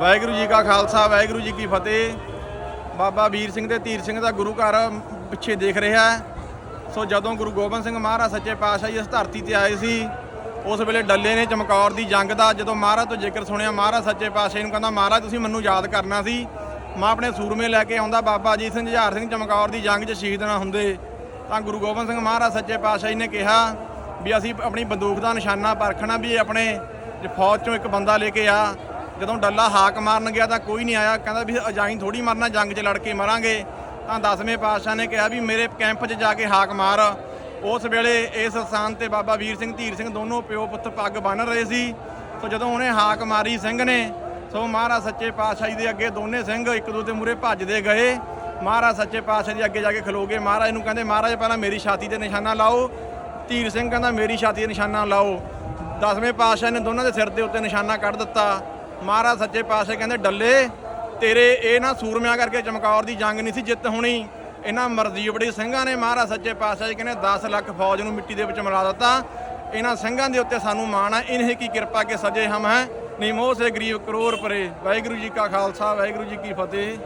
ਵਾਹਿਗੁਰੂ ਜੀ ਕਾ ਖਾਲਸਾ, ਵਾਹਿਗੁਰੂ ਜੀ ਕੀ ਫਤਿਹ। ਬਾਬਾ ਵੀਰ ਸਿੰਘ ਤੇ ਧੀਰ ਸਿੰਘ ਦਾ ਗੁਰੂ ਘਰ ਪਿੱਛੇ ਦੇਖ ਰਿਹਾ ਸੋ ਜਦੋਂ ਗੁਰੂ ਗੋਬਿੰਦ ਸਿੰਘ ਮਹਾਰਾਜ ਸੱਚੇ ਪਾਤਸ਼ਾਹ ਜੀ ਇਸ ਧਰਤੀ ਤੇ ਆਏ ਸੀ, ਉਸ ਵੇਲੇ ਡੱਲੇ ਨੇ ਚਮਕੌਰ ਦੀ ਜੰਗ ਦਾ, ਜਦੋਂ ਮਹਾਰਾਜ ਤੋਂ ਜ਼ਿਕਰ ਸੁਣਿਆ, ਮਹਾਰਾਜ ਸੱਚੇ ਪਾਤਸ਼ਾਹ ਨੂੰ ਕਹਿੰਦਾ, ਮਹਾਰਾਜ, ਤੁਸੀਂ ਮੈਨੂੰ ਯਾਦ ਕਰਨਾ ਸੀ। ਮੈਂ ਆਪਣੇ ਸੂਰਮੇ ਲੈ ਕੇ ਆਉਂਦਾ, ਬਾਬਾ ਜੀ ਸਿੰਘ ਜੁਝਾਰ ਸਿੰਘ ਚਮਕੌਰ ਦੀ ਜੰਗ 'ਚ ਸ਼ਹੀਦ ਨਾ ਹੁੰਦੇ। ਤਾਂ ਗੁਰੂ ਗੋਬਿੰਦ ਸਿੰਘ ਮਹਾਰਾਜ ਸੱਚੇ ਪਾਤਸ਼ਾਹ ਜੀ ਨੇ ਕਿਹਾ ਵੀ ਅਸੀਂ ਆਪਣੀ ਬੰਦੂਕ ਦਾ ਨਿਸ਼ਾਨਾ ਪਰਖਣਾ, ਵੀ ਆਪਣੇ ਫੌਜ ਚੋਂ ਇੱਕ ਬੰਦਾ ਲੈ ਕੇ ਆ। ਜਦੋਂ ਡੱਲਾ ਹਾਕ ਮਾਰਨ ਗਿਆ ਤਾਂ ਕੋਈ ਨਹੀਂ ਆਇਆ। ਕਹਿੰਦਾ ਵੀ ਅਜਾਈ ਥੋੜੀ ਮਰਨਾ, ਜੰਗ 'ਚ ਲੜ ਕੇ ਮਰਾਂਗੇ। ਤਾਂ ਦਸਵੇਂ ਪਾਤਸ਼ਾਹ ਨੇ ਕਿਹਾ ਵੀ ਮੇਰੇ ਕੈਂਪ 'ਚ ਜਾ ਕੇ ਹਾਕ ਮਾਰ। ਉਸ ਵੇਲੇ ਇਸ ਸਥਾਨ ਤੇ ਬਾਬਾ ਵੀਰ ਸਿੰਘ, ਧੀਰ ਸਿੰਘ ਦੋਨੋਂ ਪਿਓ ਪੁੱਤ ਪੱਗ ਬੰਨ ਰਹੇ ਸੀ। ਸੋ ਜਦੋਂ ਉਹਨੇ ਹਾਕ ਮਾਰੀ ਸਿੰਘ ਨੇ, ਸੋ ਮਹਾਰਾਜ ਸੱਚੇ ਪਾਤਸ਼ਾਹ ਜੀ ਦੇ ਅੱਗੇ ਦੋਨੇ ਸਿੰਘ ਇੱਕ ਦੂਜੇ ਮੂਰੇ ਭੱਜਦੇ ਗਏ। ਮਹਾਰਾਜ ਸੱਚੇ ਪਾਤਸ਼ਾਹ ਜੀ ਅੱਗੇ ਜਾ ਕੇ ਖਲੋਗੇ ਮਹਾਰਾਜ ਨੂੰ ਕਹਿੰਦੇ, ਮਹਾਰਾਜ, ਪਹਿਲਾਂ ਮੇਰੀ ਛਾਤੀ ਤੇ ਨਿਸ਼ਾਨਾ ਲਾਓ। ਧੀਰ ਸਿੰਘ ਕਹਿੰਦਾ, ਮੇਰੀ ਛਾਤੀ ਤੇ ਨਿਸ਼ਾਨਾ ਲਾਓ। ਦਸਵੇਂ ਪਾਤਸ਼ਾਹ ਨੇ ਦੋਨਾਂ ਦੇ ਸਿਰ ਦੇ ਉੱਤੇ ਨਿਸ਼ਾਨਾ ਕੱਢ ਦਿੱਤਾ। ਮਹਾਰਾਜ ਸੱਚੇ ਪਾਤਸ਼ਾਹ ਕਹਿੰਦੇ, ਡੱਲੇ, ਤੇਰੇ ਇਹ ਨਾ ਸੂਰਮਿਆਂ ਕਰਕੇ ਚਮਕੌਰ ਦੀ ਜੰਗ ਨਹੀਂ ਸੀ ਜਿੱਤ ਹੋਣੀ। ਇਹਨਾਂ ਮਰਜ਼ੀਵੜੀ ਸਿੰਘਾਂ ਨੇ ਮਹਾਰਾਜ ਸੱਚੇ ਪਾਤਸ਼ਾਹ ਜੀ ਕਹਿੰਦੇ 10 ਲੱਖ ਫੌਜ ਨੂੰ ਮਿੱਟੀ ਦੇ ਵਿੱਚ ਮਿਲਾ ਦਿੱਤਾ। ਇਹਨਾਂ ਸਿੰਘਾਂ ਦੇ ਉੱਤੇ ਸਾਨੂੰ ਮਾਣ ਹੈ ਇਨਹੀ ਕੀ ਕਿਰਪਾ ਕੇ ਸਜੇ ਹਮ ਹੈ। ਨਿਮੋਹ ਸੇ ਗਰੀਬ ਕਰੋੜ ਪਰੇ। ਵਾਹਿਗੁਰੂ ਜੀ ਕਾ ਖਾਲਸਾ, ਵਾਹਿਗੁਰੂ ਜੀ ਕੀ ਫਤਿਹ।